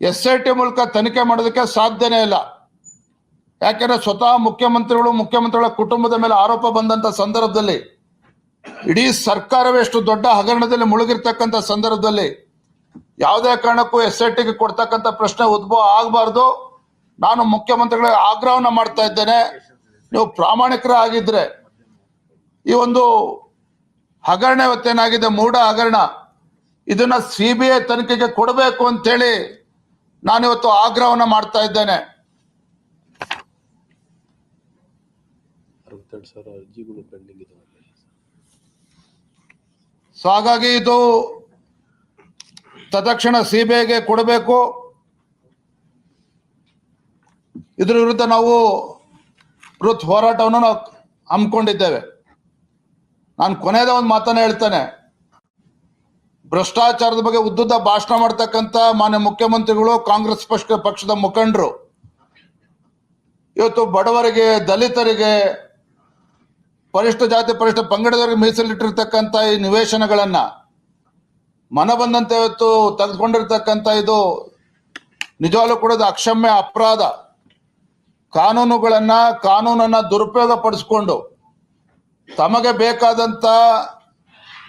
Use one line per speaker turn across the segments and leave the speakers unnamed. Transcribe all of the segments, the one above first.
S I T ಮೂಲಕ ತನಿಖೆ ಮಾಡೋದಕ್ಕೆ ಸಾಧ್ಯನೇ ಇಲ್ಲ. ಯಾಕೆಂದ್ರೆ ಸ್ವತಃ ಮುಖ್ಯಮಂತ್ರಿಗಳು, ಮುಖ್ಯಮಂತ್ರಿಗಳ ಕುಟುಂಬದ ಮೇಲೆ ಆರೋಪ ಬಂದಂತ ಸಂದರ್ಭದಲ್ಲಿ, ಇಡೀ ಸರ್ಕಾರವೇ ಎಷ್ಟು ದೊಡ್ಡ ಹಗರಣದಲ್ಲಿ ಮುಳುಗಿರ್ತಕ್ಕಂಥ ಸಂದರ್ಭದಲ್ಲಿ ಯಾವುದೇ ಕಾರಣಕ್ಕೂ ಎಸ್ ಐ ಟಿಗೆ ಕೊಡ್ತಕ್ಕಂಥ ಪ್ರಶ್ನೆ ಉದ್ಭವ ಆಗಬಾರ್ದು. ನಾನು ಮುಖ್ಯಮಂತ್ರಿಗಳಿಗೆ ಆಗ್ರಹವನ್ನ ಮಾಡ್ತಾ ಇದ್ದೇನೆ. ನೀವು ಪ್ರಾಮಾಣಿಕರ ಆಗಿದ್ರೆ ಈ ಒಂದು ಹಗರಣ ಇವತ್ತೇನಾಗಿದೆ, ಮೂಢ ಹಗರಣ, ಇದನ್ನ ಸಿ ಬಿ ಐ ತನಿಖೆಗೆ ಕೊಡಬೇಕು ಅಂತೇಳಿ ನಾನಿವತ್ತು ಆಗ್ರಹವನ್ನ ಮಾಡ್ತಾ ಇದ್ದೇನೆ. ಸೊ ಹಾಗಾಗಿ ಇದು ತತ್ಕ್ಷಣ ಸಿಬಿಐಗೆ ಕೊಡಬೇಕು. ಇದ್ರ ವಿರುದ್ಧ ನಾವು ಬೃಹತ್ ಹೋರಾಟವನ್ನು ನಾವು ಹಮ್ಮಿಕೊಂಡಿದ್ದೇವೆ. ನಾನು ಕೊನೆಯದ ಒಂದು ಮಾತನ್ನ ಹೇಳ್ತೇನೆ. ಭ್ರಷ್ಟಾಚಾರದ ಬಗ್ಗೆ ಉದ್ದುದ್ದ ಭಾಷಣ ಮಾಡ್ತಕ್ಕಂಥ ಮಾನ್ಯ ಮುಖ್ಯಮಂತ್ರಿಗಳು, ಕಾಂಗ್ರೆಸ್ ಪಕ್ಷ ಪಕ್ಷದ ಮುಖಂಡರು. ಇವತ್ತು ಬಡವರಿಗೆ, ದಲಿತರಿಗೆ, ಪರಿಷ್ಠ ಜಾತಿ, ಪರಿಷ್ಠ ಪಂಗಡದವರಿಗೆ ಮೀಸಲಿಟ್ಟಿರ್ತಕ್ಕಂಥ ಈ ನಿವೇಶನಗಳನ್ನ ಮನ ಬಂದಂತೆ ಇವತ್ತು ತೆಗೆದುಕೊಂಡಿರ್ತಕ್ಕಂಥ ಇದು ನಿಜವಾಗ್ಲೂ ಕೂಡ ಅಕ್ಷಮ್ಯ ಅಪರಾಧ. ಕಾನೂನುಗಳನ್ನ, ಕಾನೂನನ್ನ ದುರುಪಯೋಗ ಪಡಿಸ್ಕೊಂಡು ತಮಗೆ ಬೇಕಾದಂತ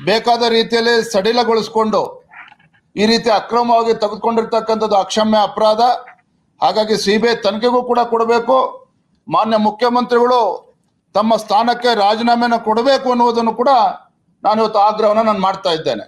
ಬೇಕಾದ ರೀತಿಯಲ್ಲಿ ಸಡಿಲಗೊಳಿಸ್ಕೊಂಡು ಈ ರೀತಿ ಅಕ್ರಮವಾಗಿ ತೆಗೆದುಕೊಂಡಿರ್ತಕ್ಕಂಥದ್ದು ಅಕ್ಷಮ್ಯ ಅಪರಾಧ. ಹಾಗಾಗಿ ಸಿ ಬಿ ತನಿಖೆಗೂ ಕೂಡ ಕೊಡಬೇಕು. ಮಾನ್ಯ ಮುಖ್ಯಮಂತ್ರಿಗಳು ತಮ್ಮ ಸ್ಥಾನಕ್ಕೆ ರಾಜೀನಾಮೆನ ಕೊಡಬೇಕು ಅನ್ನುವುದನ್ನು ಕೂಡ ನಾನು ಇವತ್ತು ಆಗ್ರಹವನ್ನು ನಾನು ಮಾಡ್ತಾ ಇದ್ದೇನೆ.